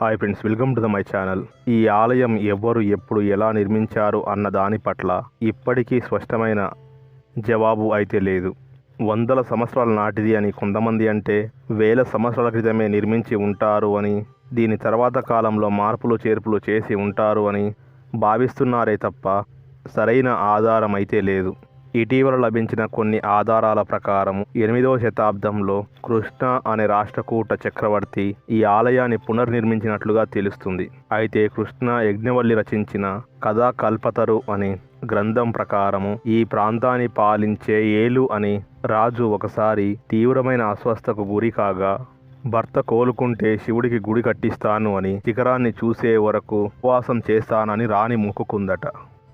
Hi friends welcome to the my channel ఈ ఆలయం ఎవరు ఎప్పుడు ఎలా నిర్మించారు అన్న దాని పట్ల ఇప్పటికీ స్పష్టమైన జవాబు అయితే లేదు. వందల సంవత్సరాల నాటిది అని కొంతమంది అంటే వేల సంవత్సరాల క్రితమే నిర్మించి ఉంటారు అని దీని తర్వాత కాలంలో మార్పులు చేర్పులు చేసి ఉంటారు అని భావిస్తున్నారే తప్ప సరైన ఆధారం అయితే లేదు. ఇటీవల లభించిన కొన్ని ఆధారాల ప్రకారం ఎనిమిదవ శతాబ్దంలో కృష్ణ అనే రాష్ట్రకూట చక్రవర్తి ఈ ఆలయాన్ని పునర్నిర్మించినట్లుగా తెలుస్తుంది. అయితే కృష్ణ యజ్ఞవల్లి రచించిన కథా కల్పతరు అనే గ్రంథం ప్రకారము ఈ ప్రాంతాన్ని పాలించే ఏలు అని రాజు ఒకసారి తీవ్రమైన అస్వస్థకు గురి కాగా భర్త కోలుకుంటే శివుడికి గుడి కట్టిస్తాను అని శిఖరాన్ని చూసే వరకు ఉపవాసం చేస్తానని రాణి మొక్కుకుందట.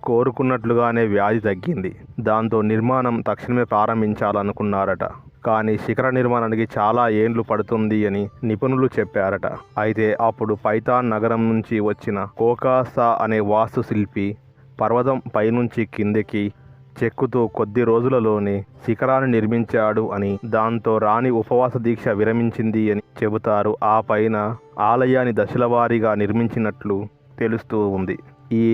కోరుకున్నట్లుగానే వ్యాధి తగ్గింది. దాంతో నిర్మాణం తక్షణమే ప్రారంభించాలనుకున్నారట. కానీ శిఖర నిర్మాణానికి చాలా ఏండ్లు పడుతుంది అని నిపుణులు చెప్పారట. అయితే అప్పుడు పైతాన్ నగరం నుంచి వచ్చిన కోకాసా అనే వాస్తుశిల్పి పర్వతం పైనుంచి కిందకి చెక్కుతూ కొద్ది రోజులలోనే శిఖరాన్ని నిర్మించాడు అని దాంతో రాణి ఉపవాస దీక్ష విరమించింది అని చెబుతారు. ఆ పైన ఆలయాన్ని దశలవారీగా నిర్మించినట్లు తెలుస్తూ ఉంది. ఈ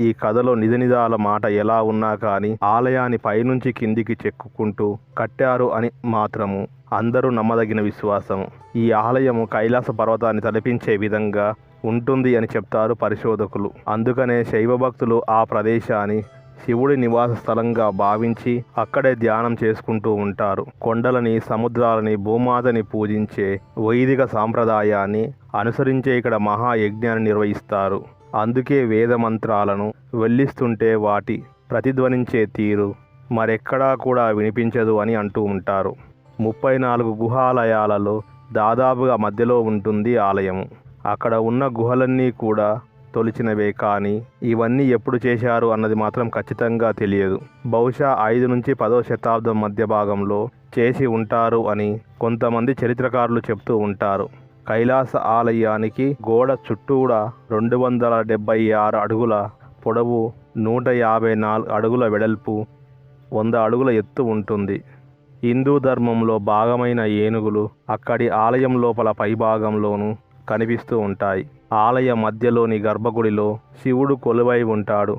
ఈ కథలో నిజనిజాల మాట ఎలా ఉన్నా కానీ ఆలయాన్ని పైనుంచి కిందికి చెక్కుకుంటూ కట్టారు అని మాత్రము అందరూ నమ్మదగిన విశ్వాసము. ఈ ఆలయము కైలాస పర్వతాన్ని తలపించే విధంగా ఉంటుంది అని చెప్తారు పరిశోధకులు. అందుకనే శైవ భక్తులు ఆ ప్రదేశాన్ని శివుడి నివాస స్థలంగా భావించి అక్కడే ధ్యానం చేసుకుంటూ ఉంటారు. కొండలని సముద్రాలని భూమాతని పూజించే వైదిక సాంప్రదాయాన్ని అనుసరించే ఇక్కడ మహాయజ్ఞాన్ని నిర్వహిస్తారు. అందుకే వేద మంత్రాలను వెల్లిస్తుంటే వాటి ప్రతిధ్వనించే తీరు మరెక్కడా కూడా వినిపించదు అని అంటూ ఉంటారు. ముప్పై నాలుగు గుహాలయాలలో దాదాపుగా మధ్యలో ఉంటుంది ఆలయము అక్కడ ఉన్న గుహలన్నీ కూడా తొలిచినవే కానీ ఇవన్నీ ఎప్పుడు చేశారు అన్నది మాత్రం ఖచ్చితంగా తెలియదు. బహుశా ఐదు నుంచి పదో శతాబ్దం మధ్య భాగంలో చేసి ఉంటారు అని కొంతమంది చరిత్రకారులు చెప్తూ ఉంటారు. కైలాస ఆలయానికి గోడ చుట్టూడా రెండు వందల డెబ్బై ఆరు అడుగుల పొడవు నూట యాభై నాలుగు అడుగుల వెడల్పు వంద అడుగుల ఎత్తు ఉంటుంది. హిందూ ధర్మంలో భాగమైన ఏనుగులు అక్కడి ఆలయం లోపల పైభాగంలోనూ కనిపిస్తూ ఉంటాయి. ఆలయ మధ్యలోని గర్భగుడిలో శివుడు కొలువై ఉంటాడు.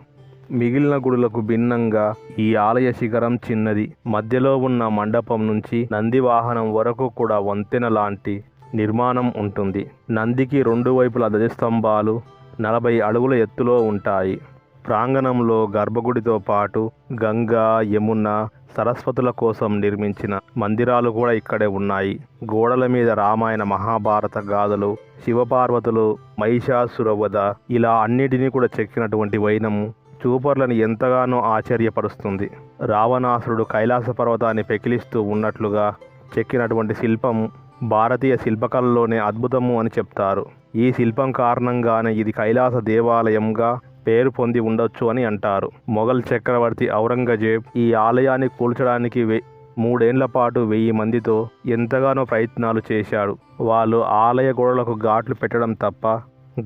మిగిలిన గుడులకు భిన్నంగా ఈ ఆలయ శిఖరం చిన్నది. మధ్యలో ఉన్న మండపం నుంచి నంది వాహనం వరకు కూడా వంతెన లాంటి నిర్మాణం ఉంటుంది. నందికి రెండు వైపుల ధ్వజస్తంభాలు నలభై అడుగుల ఎత్తులో ఉంటాయి. ప్రాంగణంలో గర్భగుడితో పాటు గంగా యమున సరస్వతుల కోసం నిర్మించిన మందిరాలు కూడా ఇక్కడే ఉన్నాయి. గోడల మీద రామాయణ మహాభారత గాథలు శివపార్వతులు మహిషాసురవధ ఇలా అన్నిటినీ కూడా చెక్కినటువంటి వైనము చూపర్లను ఎంతగానో ఆశ్చర్యపరుస్తుంది. రావణాసురుడు కైలాస పర్వతాన్ని పెకిలిస్తూ ఉన్నట్లుగా చెక్కినటువంటి శిల్పం భారతీయ శిల్పకళలోనే అద్భుతము అని చెప్తారు. ఈ శిల్పం కారణంగానే ఇది కైలాస దేవాలయంగా పేరు పొంది ఉండొచ్చు అని అంటారు. మొఘల్ చక్రవర్తి ఔరంగజేబ్ ఈ ఆలయాన్ని కూల్చడానికి వె మూడేండ్ల పాటు వెయ్యి మందితో ఎంతగానో ప్రయత్నాలు చేశాడు. వాళ్ళు ఆలయ గోడలకు ఘాట్లు పెట్టడం తప్ప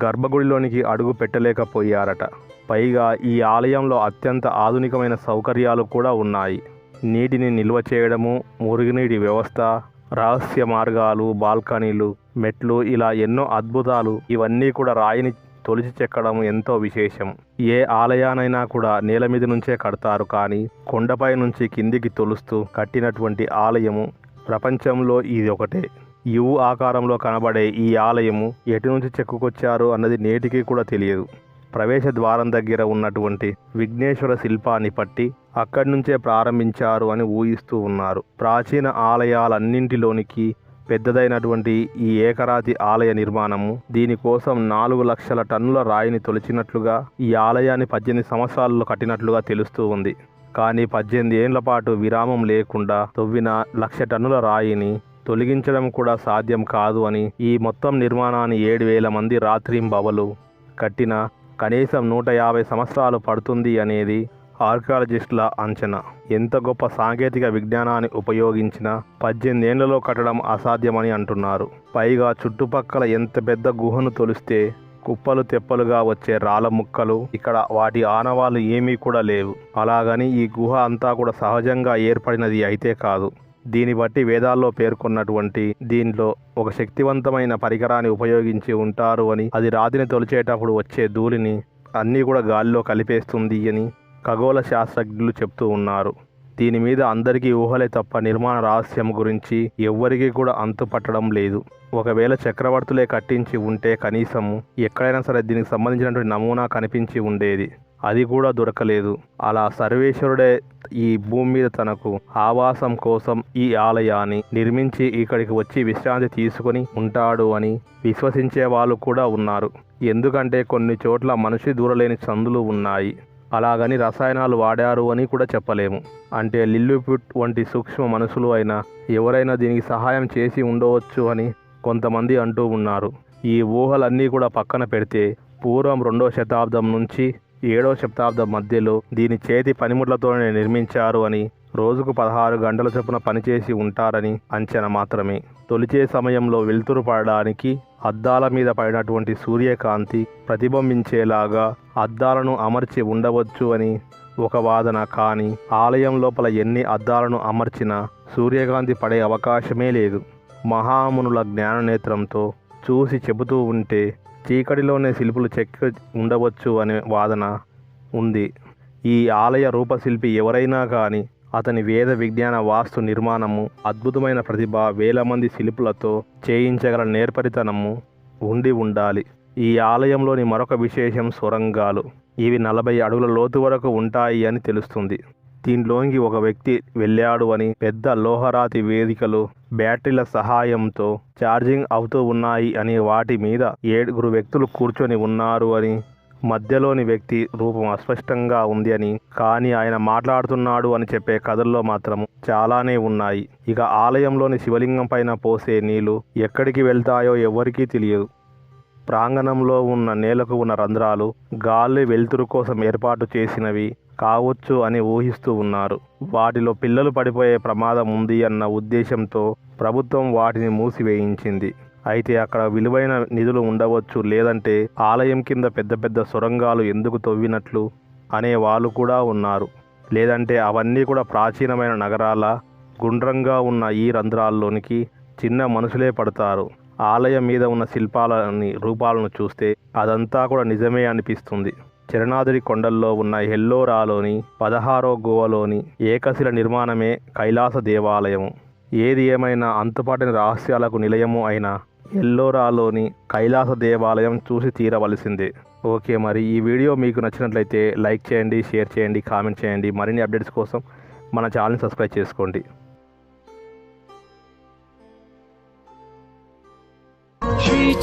గర్భగుడిలోనికి అడుగు పెట్టలేకపోయారట. పైగా ఈ ఆలయంలో అత్యంత ఆధునికమైన సౌకర్యాలు కూడా ఉన్నాయి. నీటిని నిల్వ చేయడము మురుగునీటి వ్యవస్థ రహస్య మార్గాలు బాల్కనీలు మెట్లు ఇలా ఎన్నో అద్భుతాలు. ఇవన్నీ కూడా రాయిని తొలిచి చెక్కడం ఎంతో విశేషం. ఏ ఆలయానైనా కూడా నేల మీద నుంచే కడతారు కానీ కొండపై నుంచి కిందికి తొలుస్తూ కట్టినటువంటి ఆలయము ప్రపంచంలో ఇది ఒకటే. యువు ఆకారంలో కనబడే ఈ ఆలయము ఎటు నుంచి చెక్కుకొచ్చారు అన్నది నేటికి కూడా తెలియదు. ప్రవేశ ద్వారం దగ్గర ఉన్నటువంటి విఘ్నేశ్వర శిల్పాన్ని పట్టి అక్కడి నుంచే ప్రారంభించారు అని ఊహిస్తూ ఉన్నారు. ప్రాచీన ఆలయాలన్నింటిలోనికి పెద్దదైనటువంటి ఈ ఏకరాతి ఆలయ నిర్మాణము దీనికోసం నాలుగు లక్షల టన్నుల రాయిని తొలిచినట్లుగా ఈ ఆలయాన్ని పద్దెనిమిది సంవత్సరాల్లో కట్టినట్లుగా తెలుస్తూ ఉంది. కానీ పద్దెనిమిది ఏండ్ల పాటు విరామం లేకుండా తొవ్విన లక్ష టన్నుల రాయిని తొలగించడం కూడా సాధ్యం కాదు అని ఈ మొత్తం నిర్మాణాన్ని ఏడు వేల మంది రాత్రింబవలు కట్టిన కనీసం నూట యాభై సంవత్సరాలు పడుతుంది అనేది ఆర్కియాలజిస్టుల అంచనా. ఎంత గొప్ప సాంకేతిక విజ్ఞానాన్ని ఉపయోగించినా పద్దెనిమిదేళ్ళలో కట్టడం అసాధ్యమని అంటున్నారు. పైగా చుట్టుపక్కల ఎంత పెద్ద గుహను తొలిస్తే కుప్పలు తెప్పలుగా వచ్చే రాళ్ళ ముక్కలు ఇక్కడ వాటి ఆనవాళ్ళు ఏమీ కూడా లేవు. అలాగని ఈ గుహ అంతా కూడా సహజంగా ఏర్పడినది అయితే కాదు. దీన్ని బట్టి వేదాల్లో పేర్కొన్నటువంటి దీనిలో ఒక శక్తివంతమైన పరికరాన్ని ఉపయోగించి ఉంటారు అని అది రాతిని తొలిచేటప్పుడు వచ్చే ధూళిని అన్నీ కూడా గాలిలో కలిపేస్తుంది అని ఖగోళ శాస్త్రజ్ఞులు చెప్తూ ఉన్నారు. దీని మీద అందరికీ ఊహలే తప్ప నిర్మాణ రహస్యం గురించి ఎవ్వరికీ కూడా అంతు పట్టడం లేదు. ఒకవేళ చక్రవర్తులే కట్టించి ఉంటే కనీసము ఎక్కడైనా సరే దీనికి సంబంధించినటువంటి నమూనా కనిపించి ఉండేది. అది కూడా దొరకలేదు. అలా సర్వేశ్వరుడే ఈ భూమి మీద తనకు ఆవాసం కోసం ఈ ఆలయాన్ని నిర్మించి ఇక్కడికి వచ్చి విశ్రాంతి తీసుకొని ఉంటాడు అని విశ్వసించే వాళ్ళు కూడా ఉన్నారు. ఎందుకంటే కొన్ని చోట్ల మనిషి దూరలేని సందులు ఉన్నాయి. అలాగని రసాయనాలు వాడారు అని కూడా చెప్పలేము. అంటే లిల్లుపుట్ వంటి సూక్ష్మ మనసులు అయినా ఎవరైనా దీనికి సహాయం చేసి ఉండవచ్చు అని కొంతమంది అంటూ ఉన్నారు. ఈ ఊహలన్నీ కూడా పక్కన పెడితే పూర్వం రెండో శతాబ్దం నుంచి ఏడో శతాబ్దం మధ్యలో దీని చేతి పనిముట్లతోనే నిర్మించారు అని రోజుకు పదహారు గంటల చొప్పున పనిచేసి ఉంటారని అంచనా మాత్రమే. తొలిచే సమయంలో వెలుతురు పడడానికి అద్దాల మీద పడినటువంటి సూర్యకాంతి ప్రతిబింబించేలాగా అద్దాలను అమర్చి ఉండవచ్చు అని ఒక వాదన. కానీ ఆలయం లోపల ఎన్ని అద్దాలను అమర్చినా సూర్యకాంతి పడే అవకాశమే లేదు. మహామునుల జ్ఞాననేత్రంతో చూసి చెబుతూ ఉంటే చీకటిలోనే శిల్పులు చెక్కి ఉండవచ్చు అనే వాదన ఉంది. ఈ ఆలయ రూపశిల్పి ఎవరైనా కానీ అతని వేద విజ్ఞాన వాస్తు నిర్మాణము అద్భుతమైన ప్రతిభ వేల మంది శిల్పులతో చేయించగల నేర్పరితనము ఉండి ఉండాలి. ఈ ఆలయంలోని మరొక విశేషం సొరంగాలు. ఇవి నలభై అడుగుల లోతు వరకు ఉంటాయి అని తెలుస్తుంది. దీనిలోనికి ఒక వ్యక్తి వెళ్ళాడు అని పెద్ద లోహరాతి వేదికలు బ్యాటరీల సహాయంతో ఛార్జింగ్ అవుతూ ఉన్నాయి అని వాటి మీద ఏడుగురు వ్యక్తులు కూర్చొని ఉన్నారు అని మధ్యలోని వ్యక్తి రూపం అస్పష్టంగా ఉంది అని కానీ ఆయన మాట్లాడుతున్నాడు అని చెప్పే కథల్లో మాత్రం చాలానే ఉన్నాయి. ఇక ఆలయంలోని శివలింగం పైన పోసే నీళ్ళు ఎక్కడికి వెళ్తాయో ఎవరికీ తెలియదు. ప్రాంగణంలో ఉన్న నేలకు ఉన్న రంధ్రాలు గాలి వెలుతురు కోసం ఏర్పాటు చేసినవి కావచ్చు అని ఊహిస్తూ ఉన్నారు. వాటిలో పిల్లలు పడిపోయే ప్రమాదం ఉంది అన్న ఉద్దేశంతో ప్రభుత్వం వాటిని మూసివేయించింది. అయితే అక్కడ విలువైన నిధులు ఉండవచ్చు లేదంటే ఆలయం కింద పెద్ద పెద్ద సొరంగాలు ఎందుకు తవ్వినట్లు అనే వాళ్ళు కూడా ఉన్నారు. లేదంటే అవన్నీ కూడా ప్రాచీనమైన నగరాల గుండ్రంగా ఉన్న ఈ రంధ్రాల్లోనికి చిన్న మనుషులే పడతారు. ఆలయం మీద ఉన్న శిల్పాలని రూపాలను చూస్తే అదంతా కూడా నిజమే అనిపిస్తుంది. చిరణాద్రి కొండల్లో ఉన్న ఎల్లోరాలోని పదహారో గోవలోని ఏకశిల నిర్మాణమే కైలాస దేవాలయము. ఏది ఏమైనా అంతుపాటిన రహస్యాలకు నిలయము అయిన ఎల్లోరాలోని కైలాస దేవాలయం చూసి తీరవలసిందే. ఓకే మరి ఈ వీడియో మీకు నచ్చినట్లయితే లైక్ చేయండి షేర్ చేయండి కామెంట్ చేయండి. మరిన్ని అప్డేట్స్ కోసం మన ఛానల్ని సబ్స్క్రైబ్ చేసుకోండి. Shri